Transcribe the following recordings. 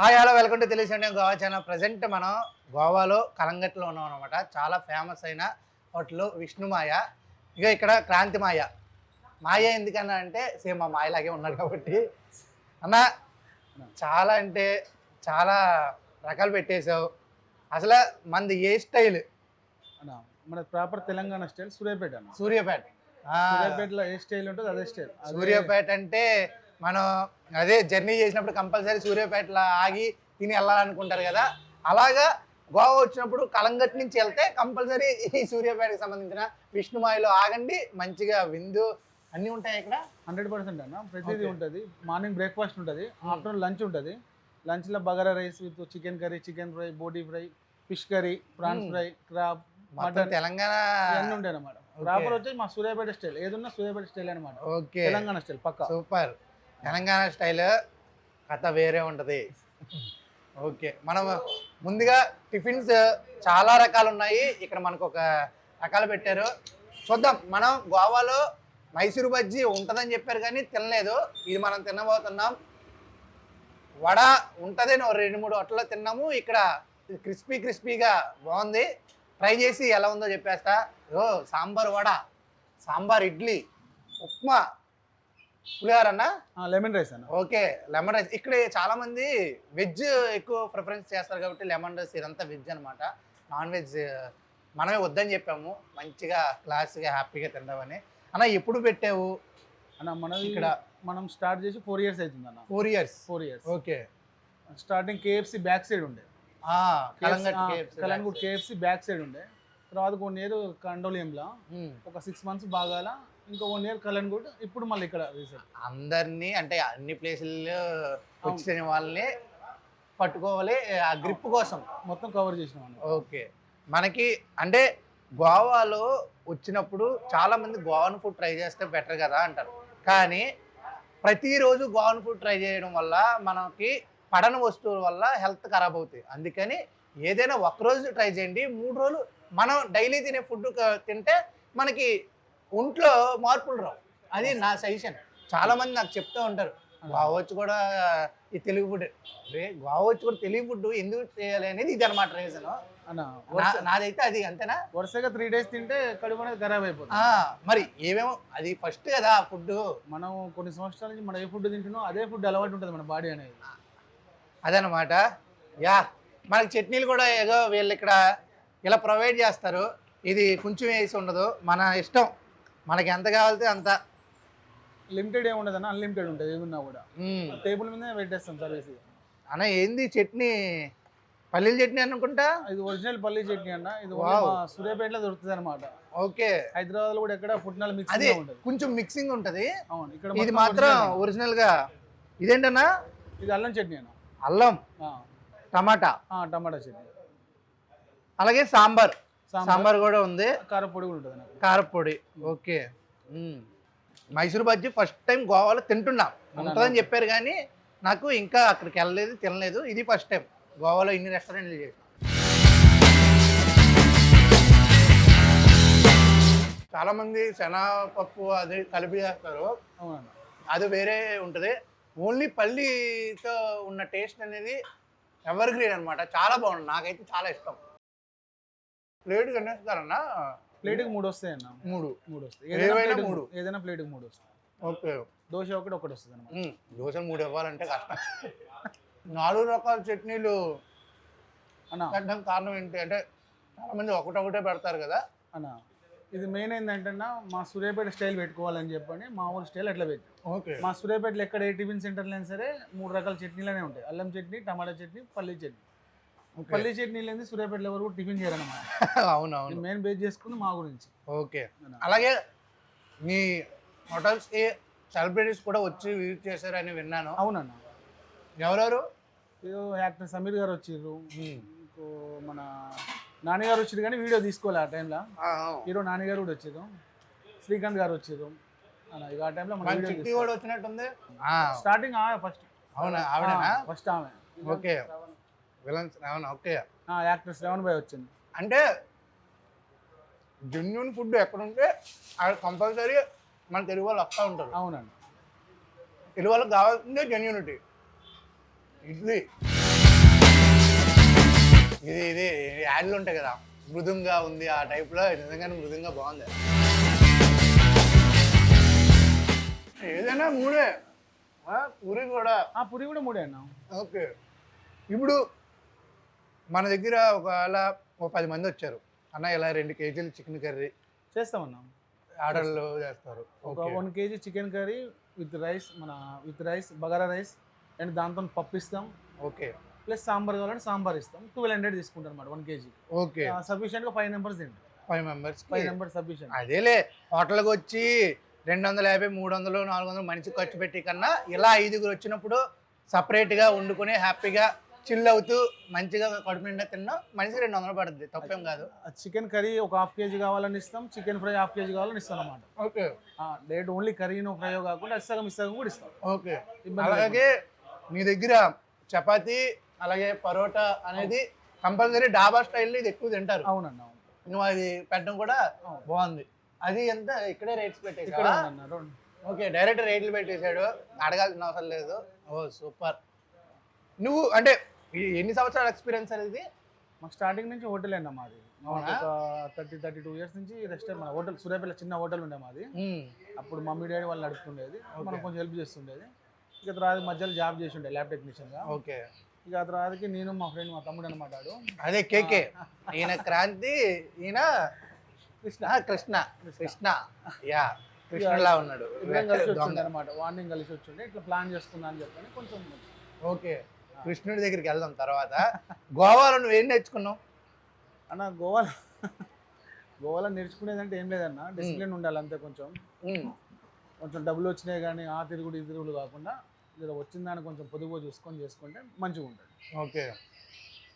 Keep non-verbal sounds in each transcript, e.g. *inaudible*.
Hi hello welcome to తెలిసి Goa channel present మనం గోవాలో కలంగట్లో ఉన్నాం అనమాట చాలా ఫేమస్ అయిన హోటల్ విష్ణుమాయ. ఇక ఇక్కడ క్రాంతి మాయ మాయ ఎందుకన్నా అంటే సేమ్ మా మాయలాగే ఉన్నాడు కాబట్టి. అన్న చాలా అంటే చాలా రకాలు పెట్టేశావు. అసలు మనది ఏ స్టైల్? అన్న మన ప్రాపర్ తెలంగాణ స్టైల్ సూర్యాపేట అన్న. సూర్యాపేట. సూర్యాపేటలో ఏ స్టైల్ ఉంటుంది అదే స్టైల్. సూర్యాపేట అంటే మనం అదే జర్నీ చేసినప్పుడు కంపల్సరీ సూర్యాపేటలో ఆగి తిని వెళ్ళాలనుకుంటారు కదా. అలాగా గోవా వచ్చినప్పుడు కలంగట్ నుంచి వెళ్తే కంపల్సరీ ఈ సూర్యాపేటకి సంబంధించిన విష్ణుమాయిలో ఆగండి. మంచిగా విందు. అన్నీ ఉంటాయి ఇక్కడ? హండ్రెడ్ పర్సెంట్ అన్న. ప్రతిదీ. ఉంటుంది. మార్నింగ్ బ్రేక్ఫాస్ట్ ఉంటుంది. ఆఫ్టర్నూన్ లంచ్ ఉంటుంది. లంచ్లో bagara rice with chicken curry chicken fry boti fry fish curry prawns. Fry crab mutton. Telangana ఇవన్నీ ఉంటాయి అన్నమాట. ప్రాపర్ వచ్చి మా సూర్యాపేట స్టైల్. ఏదున్నా సూర్యాపేట స్టైల్ అనమాట తెలంగాణ స్టైల్ పక్క. సూపర్. తెలంగాణ స్టైల్ కథ వేరే ఉంటుంది. ఓకే మనం ముందుగా టిఫిన్స్ చాలా రకాలు ఉన్నాయి ఇక్కడ మనకు ఒక రకాలు పెట్టారు. చూద్దాం మనం గోవాలో మైసూరు బజ్జీ ఉంటుందని చెప్పారు కానీ తినలేదు. ఇది మనం తినబోతున్నాం. వడ ఉంటుందని రెండు మూడు హోటల్లో తిన్నాము. ఇక్కడ క్రిస్పీ క్రిస్పీగా బాగుంది. ట్రై చేసి ఎలా ఉందో చెప్పేస్తా. ఓ సాంబార్ వడ సాంబార్ ఇడ్లీ ఉప్మా పులిహోర అన్నా? లెమన్ రైస్ అన్న. ఓకే లెమన్ రైస్ ఇక్కడ చాలా మంది వెజ్ ఎక్కువ ప్రిఫరెన్స్ చేస్తారు కాబట్టి లెమన్ రైస్ ఇదంతా వెజ్ అనమాట నాన్ వెజ్ మనమే వద్దని చెప్పాము. మంచిగా క్లాస్గా హ్యాపీగా తిందామని. అన్న ఎప్పుడు పెట్టావు? అన్న మన ఇక్కడ. మనం స్టార్ట్ చేసి ఫోర్ ఇయర్స్ అవుతుంది అన్న. Four years four years okay. Starting KFC back side ఉండే. కలంగూట్ కేఎఫ్సి బ్యాక్ సైడ్ ఉండే. తర్వాత వన్ ఇయర్ కండోలియంలో ఒక సిక్స్ మంత్స్ బాగాల ఇంకో వన్ ఇయర్ కలన్గుడ్ ఇప్పుడు మళ్ళీ ఇక్కడ రీసెంట్ అందరినీ అంటే అన్ని ప్లేసుల్లో వచ్చిన వాళ్ళని పట్టుకోవాలి ఆ గ్రిప్ కోసం. మొత్తం కవర్ చేసినాం ఓకే. మనకి అంటే గోవాలో వచ్చినప్పుడు చాలా మంది గోవాన్ ఫుడ్ ట్రై చేస్తే బెటర్ కదా అంటారు. కానీ ప్రతిరోజు గోవాన్ ఫుడ్ ట్రై చేయడం వల్ల మనకి పడని వస్తువుల వల్ల హెల్త్ ఖరాబ్ అవుతాయి. అందుకని ఏదైనా ఒక్కరోజు ట్రై చేయండి మూడు రోజులు మనం డైలీ తినే ఫుడ్ తింటే మనకి ఒంట్లో మార్పులు రావు. అది నా సజెషన్. చాలా మంది నాకు చెప్తూ ఉంటారు. గోవా వచ్చి కూడా ఈ తెలుగు ఫుడ్. రే గోవా వచ్చి కూడా తెలుగు ఫుడ్ ఎందుకు చేయాలి అనేది ఇది అనమాట రీజన్ నాదైతే అది అంతేనా? వరుసగా త్రీ డేస్ తింటే కడుపు అనేది ఖరాబ్ అయిపోతుంది. మరి ఏమేమో అది ఫస్ట్ కదా ఫుడ్ మనం కొన్ని సంవత్సరాల నుంచి మనం ఏ ఫుడ్ తింటున్నాం అదే ఫుడ్ అలవాటు ఉంటుంది మన బాడీ అనేది. అదనమాట యా మనకి చట్నీలు కూడా ఏదో వీళ్ళు ఇక్కడ ఇలా ప్రొవైడ్ చేస్తారు. ఇది కొంచెం వేసి ఉండదు. మన ఇష్టం. మనకి ఎంత కావాలితే అంత. లిమిటెడ్ ఏమి ఉండదు అన్న. అన్లిమిటెడ్ ఉంటుంది ఏమున్నా కూడా. టేబుల్ మీదనే పెట్టేస్తాం సర్వీస్. అన్న ఏంది చట్నీ? పల్లీల చట్నీ అనుకుంటా? ఇది ఒరిజినల్ పల్లీ చట్నీ అన్న. ఇది సూర్యాపేటలో దొరుకుతుంది అనమాట ఓకే. హైదరాబాద్లో కూడా ఎక్కడ పుట్నాలు మిక్స్ అదే ఉంటుంది. కొంచెం మిక్సింగ్ ఉంటది. అవును ఇక్కడ ఇది మాత్రం. ఒరిజినల్గా ఇదేంటన్నా? ఇది అల్లం చట్నీ అన్న. అల్లం. టమాటా. టమాటా చట్నీ. అలాగే సాంబార్. సాంబార్. కూడా ఉంది. కారపొడి కూడా ఉంటుంది కారపొడి okay. Mysore bajji first time గోవాలో తింటున్నా. ఉంటుందని చెప్పారు కానీ నాకు ఇంకా అక్కడికి వెళ్ళలేదు తినలేదు. ఇది ఫస్ట్ టైం గోవాలో ఇన్ని రెస్టారెంట్లు చేసి. చాలా మంది శనగపప్పు అది కలిపి చేస్తారు. అది వేరే ఉంటుంది. ఓన్లీ పల్లీతో ఉన్న టేస్ట్ అనేది ఎవర్ గ్రీన్ అనమాట చాలా బాగుంది. నాకైతే చాలా ఇష్టం. ప్లేట్ కనేస్తారన్నా ప్లేట్కి మూడు వస్తాయి అన్న. మూడు. మూడు వస్తాయి. ఏదైనా మూడు. ఏదైనా ప్లేట్కి మూడు వస్తాయి. ఓకే. దోశ ఒకటి ఒకటి వస్తుంది మ్మ్. దోశ మూడు ఇవ్వాలంటే కష్టం. నాలుగు రకాల చట్నీలు అన్న. పెట్టడం కారణం ఏంటి అంటే చాలా మంది ఒకటొకటే పెడతారు కదా. అన్న ఇది మెయిన్ ఏంటంటే అన్న మా సూర్యాపేట స్టైల్ పెట్టుకోవాలని చెప్పని మా ఊరు స్టైల్ అట్లా పెట్టి ఓకే. మా సూర్యాపేటలో ఎక్కడ ఏ టిఫిన్ సెంటర్లో అయినా సరే మూడు రకాల చట్నీలనే ఉంటాయి. అల్లం చట్నీ టమాటా చట్నీ పల్లీ చట్నీ. పల్లీ చట్నీ లేని సూర్యాపేటలో ఎవరు కూడా టిఫిన్ చేయరన్నమాట. అవునవును. మెయిన్ బేస్ చేసుకుని మా గురించి. ఓకే. అలాగే మీ హోటల్స్కి సెలబ్రిటీస్ కూడా వచ్చి విజిట్ చేశారని విన్నాను. అవునన్న. ఎవరెవరు? యాక్టర్ సమీర్ గారు వచ్చిర్రు. ఇంకో మన నాన్నగారు వచ్చిర్రు కానీ వీడియో తీసుకోలే ఆ టైంలో. హీరో నాన్నగారు కూడా వచ్చారు శ్రీకాంత్ గారు వచ్చారు అలా ఇక ఆ టైంలో మన మన వీడియో చిట్టి కూడా వచ్చినట్టుంది? స్టార్టింగ్ ఆమె ఫస్ట్. అవునా? ఆవిడనా? ఫస్ట్ ఆమె. ఓకే. విలన్స్ అవునా ఓకే. యాక్టర్ శ్రవణ్ భాయ్ వచ్చింది. అంటే జెన్యున్ ఫుడ్ ఎక్కడ ఉంటే అక్కడ కంపల్సరీ మన తెలుగు వాళ్ళు వస్తూ ఉంటారు. అవునండి. తెలుగు వాళ్ళకి కావాల్సిందే జెన్యూనిటీ ఇడ్లీ. ఇది ఇది యాడ్లు ఉంటాయి కదా మృదుంగా ఉంది ఆ టైప్లో నిజంగానే మృదుంగా బాగుంది. ఏదైనా మూడే. పూరి కూడా. ఆ పురి కూడా మూడే అన్న. ఓకే. ఇప్పుడు మన దగ్గర ఒకవేళ ఒక పది మంది వచ్చారు. అన్న ఇలా రెండు కేజీలు చికెన్ కర్రీ చేస్తామన్నా. ఆర్డర్లు చేస్తారు. ఒక one KG chicken curry with rice మన with rice bagara rice and దాంతో పప్పు ఇస్తాం. ఓకే. ప్లస్ సాంబార్ కావాలంటే సాంబార్ ఇస్తాం. ట్వెల్వ్ హండ్రెడ్ తీసుకుంటాం అనమాట వన్ కేజీ. ఓకే. సఫిషియెంట్గా ఫైవ్ నెంబర్స్ తింటాం five members five numbers sufficient. అదేలే హోటల్కి వచ్చి రెండు వందల యాభై మూడు వందలు నాలుగు వందలు మనిషి ఖర్చు పెట్టి కన్నా ఇలా ఐదుగురు వచ్చినప్పుడు సపరేట్గా వండుకుని హ్యాపీగా చిల్ అవుతూ మంచిగా కడుపు నిండా తిన్నా మనిషి రెండు వందలు పడుతుంది తప్పేం కాదు. చికెన్ కర్రీ ఒక హాఫ్ కేజీ కావాలని ఇస్తాం చికెన్ ఫ్రై హాఫ్ కేజీ కావాలని ఇస్తాం అనమాట ఓకే. డైరెక్ట్ ఓన్లీ కర్రీను ఫ్రై కాకుండా ఇస్తాం ఇస్తాం కూడా ఇస్తాం. ఓకే. అలాగే మీ దగ్గర చపాతి అలాగే పరోటా అనేది కంపల్సరీ డాబా స్టైల్లో ఇది ఎక్కువ తింటారు. అవునండి అవును. నువ్వు అది పెట్టడం కూడా. బాగుంది. అది ఎంత? ఇక్కడే రేట్స్ రెండు. ఓకే డైరెక్ట్ రేట్లు పెట్టేశాడు. అడగాల్సిన అవసరం లేదు. Oh super. నువ్వు అంటే ఎన్ని సంవత్సరాల ఎక్స్పీరియన్స్ అనేది? మాకు స్టార్టింగ్ నుంచి హోటల్ అండి మాది. థర్టీ థర్టీ టూ ఇయర్స్ నుంచి రెస్టారెంట్ మన హోటల్ సూర్యాపేట చిన్న హోటల్ ఉండే మాది. అప్పుడు మమ్మీ డాడీ వాళ్ళు నడుపుతుండేది. మనం. కొంచెం హెల్ప్ చేస్తుండేది. ఇక తర్వాత మధ్యలో జాబ్ చేసి ఉండే ల్యాబ్ టెక్నీషియన్గా ఓకే. ఇక ఆ తర్వాతకి నేను మా ఫ్రెండ్ మా తమ్ముడు అనమాట అదే కేకే. ఈయన క్రాంతి ఈయన కృష్ణ కృష్ణ. కృష్ణ. యా కృష్ణలా ఉన్నాడు. కలిసి. వచ్చిండే అనమాట వార్నింగ్ కలిసి వచ్చిండే. ఇట్లా ప్లాన్ చేసుకున్నా అని చెప్పని కొంచెం ఓకే. కృష్ణుడి దగ్గరికి వెళ్దాం తర్వాత. గోవాలో నువ్వు ఏం నేర్చుకున్నావు? అన్న గోవాలో గోవాలో నేర్చుకునేది అంటే ఏం లేదన్న. డిసిప్లిన్ ఉండాలి అంతే కొంచెం. కొంచెం డబ్బులు వచ్చినాయి కానీ ఆ తిరుగుడు ఈ తిరుగుడు కాకుండా ఇలా వచ్చిన దాన్ని కొంచెం పొదుపు చూసుకొని చేసుకుంటే మంచిగా ఉంటుంది. ఓకే.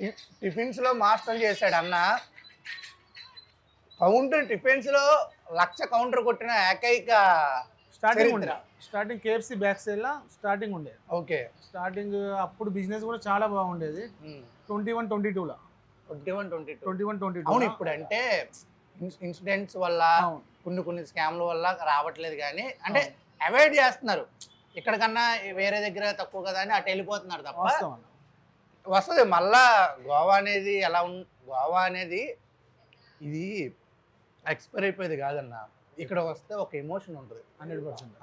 టి- టిఫిన్స్లో మాస్టర్ చేశాడు అన్న. కౌంటర్ టిఫిన్స్లో లక్ష కౌంటర్ కొట్టిన ఏకైక స్టార్టింగ్. ఉండే. స్టార్టింగ్ కేఎఫ్సి బ్యాక్ సైడ్లో స్టార్టింగ్ ఉండేది ఓకే. స్టార్టింగ్ అప్పుడు బిజినెస్ కూడా చాలా బాగుండేది. ట్వంటీ వన్ ట్వంటీ టూలో twenty one twenty two twenty one twenty two అవును ఇప్పుడు అంటే ఇన్సిడెంట్స్ వల్ల కొన్ని కొన్ని స్కామ్ల వల్ల రావట్లేదు కానీ అంటే అవాయిడ్ చేస్తున్నారు. ఇక్కడికన్నా వేరే దగ్గర తక్కువ కదా అని అటు వెళ్ళిపోతున్నారు తప్ప వస్తుంది. మళ్ళా గోవా అనేది ఎలా ఉన్ గోవా అనేది ఇది ఎక్స్పైర్ అయిపోయేది కాదన్న. ఇక్కడ వస్తే ఒక ఎమోషన్ ఉంటుంది. Hundred percent.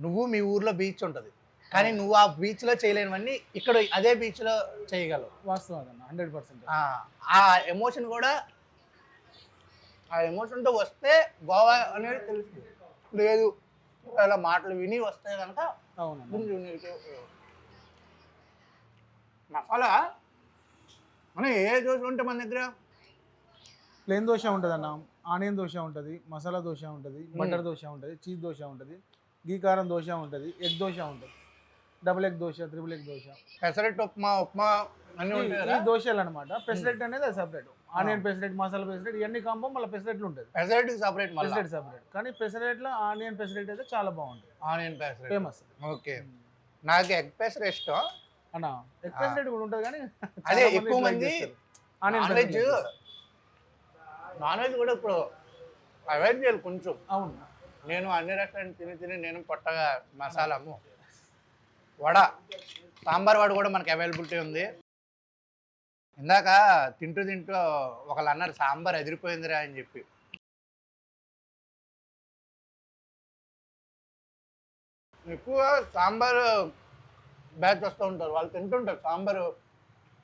నువ్వు మీ ఊర్లో బీచ్ ఉంటుంది. కానీ నువ్వు ఆ బీచ్లో చేయలేనివన్నీ ఇక్కడ అదే బీచ్లో చేయగలవు. వాస్తవం హండ్రెడ్ పర్సెంట్. ఆ, ఎమోషన్ కూడా ఆ ఎమోషన్తో వస్తే గోవా అనేది తెలుస్తుంది. లేదు అలా మాటలు విని వస్తే కనుక మసాలా? మన ఏ దోశ ఉంటే మన దగ్గర? ప్లేన్ దోశ ఉంటుంది అన్న ఆనియన్ దోశ ఉంటుంది మసాలా దోశ ఉంటుంది బటర్ దోశ ఉంటుంది చీజ్ దోశ ఉంటుంది గీ కారం దోశ ఉంటుంది ఎగ్ దోశ ఉంటుంది double egg dosa triple egg dosa. Pesarattu upma upma అన్నీ దోశలు అనమాట పెసరెట్ అనేది అది సపరేట్ ఆనియన్ పెసరెట్ మసాలా పెసరెట్ ఇవన్నీ కాంబో మళ్ళీ పెసరెట్లు ఉంటుంది. పెసరట్టు సపరేట్ పెసరెట్ సపరేట్ కానీ పెసరెట్లో ఆనియన్ పెసరెట్ అయితే చాలా బాగుంటుంది ఆనియన్ పెసరట్ ఫేమస్ ఓకే. నాకు ఎగ్ పెసర ఇష్టం. అన్న ఎగ్ పెసరెట్ కూడా ఉంటుంది కానీ అదే ఎక్కువ మంది. ఆనియన్ నాన్ వెజ్ కూడా ఇప్పుడు అవాయిడ్ చేయాలి కొంచెం. అవును. నేను అన్ని రెస్టారెంట్ తిని తిని నేను పొట్టగా మసాలా అమ్ము వడ సాంబార్ వడ కూడా మనకి అవైలబిలిటీ ఉంది. ఇందాక తింటూ తింటూ ఒకళ్ళు అన్నారు సాంబార్ ఎదిరిపోయిందిరా అని చెప్పి. ఎక్కువ సాంబార్ బ్యాచ్ వస్తూ ఉంటారు. వాళ్ళు తింటుంటారు సాంబారు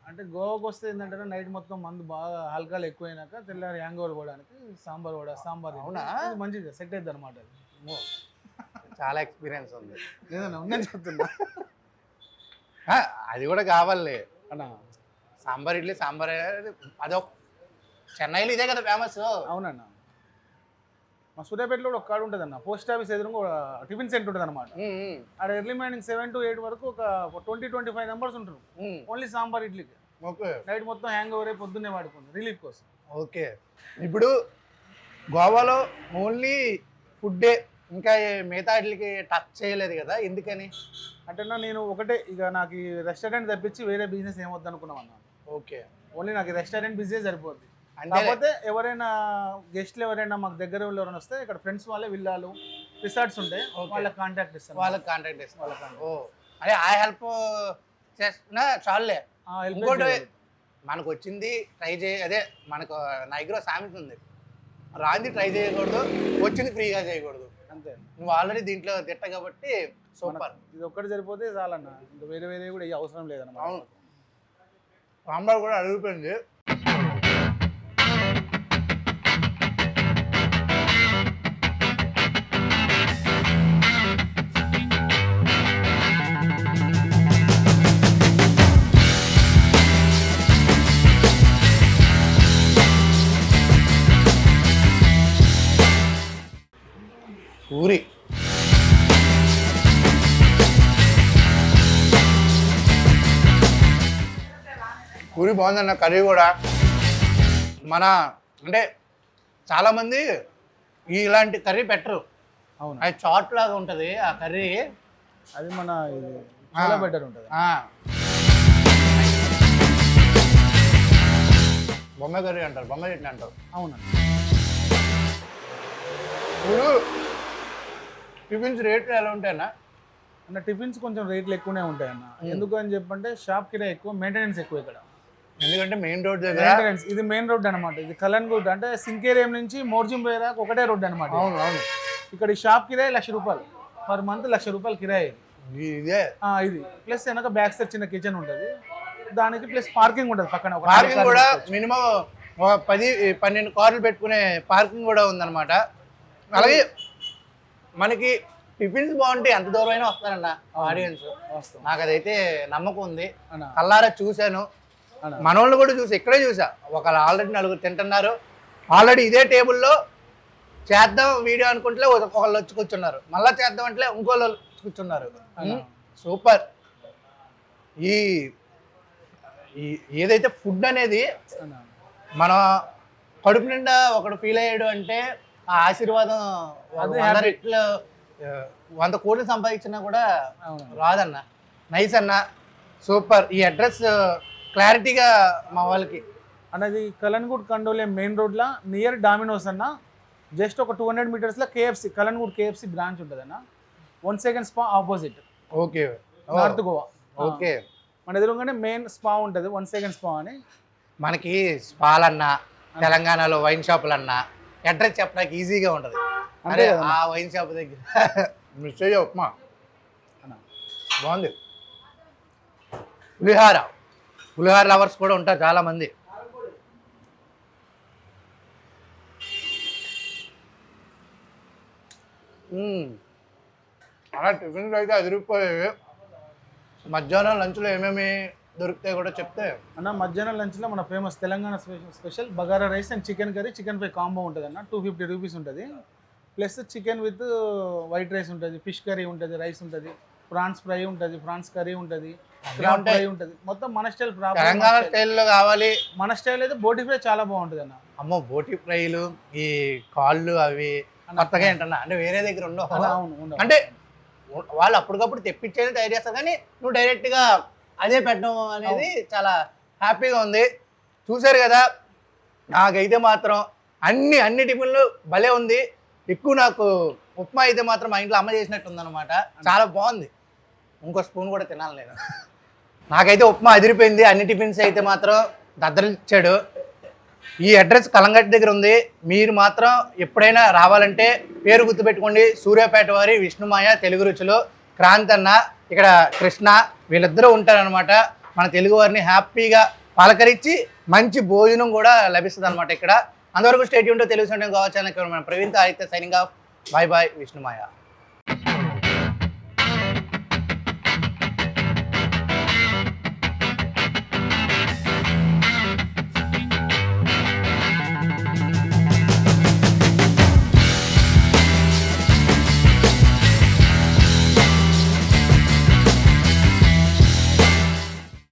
అంటే గోవాకి వస్తే ఏంటంటే నైట్ మొత్తం మందు బాగా ఆల్కహాల్ ఎక్కువైనాక తెల్లారి హ్యాంగ్ ఓవర్ పోవడానికి సాంబార్ వడ సాంబార్ అవునా? మంచిది సెట్ అవుతుంది అనమాట చాలా ఎక్స్పీరియన్స్ ఉంది. ఏదన్నా ఉందని చెప్తున్నా. అది కూడా కావాలి. అన్న. సాంబార్ ఇడ్లీ సాంబార్ అదొక చెన్నైలో ఇదే కదా ఫేమస్ అవునన్న. మా సూర్యాపేటలో కూడా ఒక కాడ ఉంటుంది అన్న పోస్ట్ ఆఫీస్ ఎదురుగా ఒక టిఫిన్ సెంటర్ ఉంటుంది అనమాట అక్కడ early morning seven to eight వరకు ఒక ట్వంటీ ట్వంటీ ఫైవ్ నెంబర్స్ ఉంటారు. ఓన్లీ సాంబార్ ఇడ్లీకి ఓకే. నైట్ మొత్తం హ్యాంగ్ ఓవర్ అయి పొద్దున్నే వాడుకుంది రిలీఫ్ కోసం. ఓకే. ఇప్పుడు గోవాలో ఓన్లీ ఫుడ్డే ఇంకా మిగతా వాటికి టచ్ చేయలేదు కదా ఎందుకని? అంటే అన్న నేను ఒకటే ఇక నాకు ఈ రెస్టారెంట్ తప్పించి వేరే బిజినెస్ ఏమొద్దు అనుకున్నాం అన్న. ఓకే. ఓన్లీ నాకు రెస్టారెంట్ బిజినెస్ సరిపోద్ది. కాకపోతే ఎవరైనా గెస్ట్లు ఎవరైనా మాకు దగ్గర ఎవరైనా వస్తే ఇక్కడ ఫ్రెండ్స్ వాళ్ళే విల్లాలు రిసార్ట్స్ ఉంటాయి. వాళ్ళకి కాంటాక్ట్ ఇస్తాను వాళ్ళకి కాంటాక్ట్ చేస్తాం వాళ్ళకి. ఓ. అదే ఆ హెల్ప్ చేస్తున్నా చాలులే. ఇంకోటి. మనకు వచ్చింది ట్రై చేయ అదే మనకు నైగ్రో సామెత ఉంది. రాంది ట్రై చేయకూడదు వచ్చింది ఫ్రీగా చేయకూడదు. అంతే. నువ్వు ఆల్రెడీ దీంట్లో తిట్ట కాబట్టి సూపర్. ఇది ఒక్కటి సరిపోతే చాలన్న. ఇంకా వేరే వేరే కూడా అవసరం లేదన్నమాట. అవును. సాంబార్ కూడా అడిగిపోయింది పూరి బాగుందన్న కర్రీ కూడా. మన అంటే చాలామంది ఇలాంటి కర్రీ పెట్టరు. అవును. అది చాట్ లాగా ఉంటుంది ఆ కర్రీ. అది మన చాలా. బెటర్ ఉంటుంది. బొమ్మ కర్రీ అంటారు బొమ్మ చట్నీ అంటారు. అవునండి ఇప్పుడు టిఫిన్స్ రేట్లు ఎలా ఉంటాయన్నా? అన్న టిఫిన్స్ కొంచెం రేట్లు ఎక్కువనే ఉంటాయి అన్న ఎందుకు అని చెప్పంటే షాప్ కిరా ఎక్కువ మెయింటెనెన్స్ ఎక్కువ ఇక్కడ. ఎందుకంటే మెయిన్ రోడ్ దగ్గర ఇది మెయిన్ రోడ్ అనమాట ఇది కలన్గుడ్ అంటే సింకేరియం నుంచి మోర్జిం పోయేదాకా ఒకటే రోడ్ అనమాట అవును అవును. ఇక్కడ షాప్ కిరాయి లక్ష రూపాయలు. పర్ మంత్ లక్ష రూపాయలు కిరాయి ఇది. ఇదే? ప్లస్ వెనక బ్యాక్ సైడ్ చిన్న కిచెన్ ఉంటుంది. దానికి ప్లస్ పార్కింగ్ ఉంటుంది పక్కన ఒక పార్కింగ్ కూడా. మినిమం ఒక పది పన్నెండు కార్లు పెట్టుకునే పార్కింగ్ కూడా ఉందన్నమాట. అలాగే మనకి టిఫిన్స్ బాగుంటే ఎంత దూరం అయినా వస్తారన్న ఆడియన్స్. నాకు అదైతే నమ్మకం ఉంది. కల్లారా చూశాను. మనోళ్ళు కూడా చూసి ఇక్కడే చూసా. ఒకళ్ళు ఆల్రెడీ నలుగురు తింటున్నారు. ఆల్రెడీ ఇదే టేబుల్లో చేద్దాం వీడియో అనుకుంటే ఒకళ్ళు వచ్చి కూర్చున్నారు. మళ్ళా చేద్దాం అంటే ఇంకోళ్ళు వచ్చి కూర్చున్నారు. సూపర్. ఈ ఏదైతే ఫుడ్ అనేది. మన కడుపు నిండా ఒకడు ఫీల్ అయ్యాడు అంటే ఆ ఆశీర్వాదం అదే వంద కోట్లు సంపాదించినా కూడా. రాదన్న. నైస్ అన్న. సూపర్. ఈ అడ్రస్ క్లారిటీగా మా వాళ్ళకి. అన్నది కలన్గుడ్ కండోలే మెయిన్ రోడ్లో నియర్ డామినోస్ అన్న. జస్ట్ ఒక టూ హండ్రెడ్ మీటర్స్లో కేఎఫ్సి కలన్గుడ్ కేఎఫ్సి బ్రాంచ్ ఉంటుంది అన్న one second spa opposite. Okay. North Goa. Okay. మన ఎదురుగానే మెయిన్ స్పా ఉంటుంది వన్ సెకండ్ స్పా అని. మనకి స్పాలన్నా తెలంగాణలో వైన్ షాపులన్నా అడ్రస్ చెప్పడానికి ఈజీగా ఉంటుంది. అరే. ఆ వైన్ షాప్ దగ్గర. *laughs* మిస్ అయ్యే ఉప్మా బాగుంది. పులిహార పులిహార లవర్స్ కూడా ఉంటారు చాలా మంది మ్మ్. అలా టిఫిన్స్ అయితే అదిరిపోయేవి మధ్యాహ్నం లంచ్లో ఏమేమి దొరుకుతాయి కూడా చెప్తే. అన్న మధ్యాహ్నం లంచ్లో మన famous Telangana special special bagara rice and chicken curry. Chicken fry combo ఉంటుంది అన్న. టూ ఫిఫ్టీ రూపీస్ ఉంటుంది. Plus chicken with white rice ఉంటుంది ఫిష్ కర్రీ ఉంటుంది రైస్ ఉంటుంది ప్రాన్స్ ఫ్రై ఉంటుంది ప్రాన్స్ కర్రీ ఉంటుంది. ఉంటుంది మొత్తం మన స్టైల్ తెలంగాణ స్టైల్లో కావాలి. మన స్టైల్ అయితే బోటి ఫ్రై చాలా బాగుంటుంది అన్న అమ్మో బోటి ఫ్రైలు ఈ కాళ్ళు అవి కొత్తగా ఏంటన్నా? అంటే వేరే దగ్గర ఉండవు. అంటే వాళ్ళు అప్పటికప్పుడు తెప్పించేది తయారు చేస్తారు కానీ నువ్వు డైరెక్ట్గా అదే పెట్టడం అనేది చాలా హ్యాపీగా ఉంది. చూశారు కదా? నాకైతే మాత్రం అన్ని అన్ని టిఫిన్లు భలే ఉంది. ఎక్కువ నాకు ఉప్మా అయితే మాత్రం మా ఇంట్లో అమ్మ చేసినట్టు ఉందన్నమాట. చాలా బాగుంది. ఇంకో స్పూన్ కూడా తినాలి నేను. నాకైతే ఉప్మా అదిరిపోయింది. అన్ని టిఫిన్స్ అయితే మాత్రం దద్దరిచ్చాడు. ఈ అడ్రస్ కలంగట్ దగ్గర ఉంది. మీరు మాత్రం ఎప్పుడైనా రావాలంటే పేరు గుర్తుపెట్టుకోండి. సూర్యాపేట వారి విష్ణుమాయ తెలుగు రుచులు. క్రాంత్ అన్న ఇక్కడ కృష్ణ వీళ్ళిద్దరూ ఉంటారనమాట మన తెలుగు వారిని హ్యాపీగా పలకరించి మంచి భోజనం కూడా లభిస్తుంది అనమాట ఇక్కడ. అంతవరకు స్టేట్ ఉంటే తెలుగు సంటే కావచ్చు. మన ప్రవీణ్ అయితే signing off. Bye bye Vishnumaya.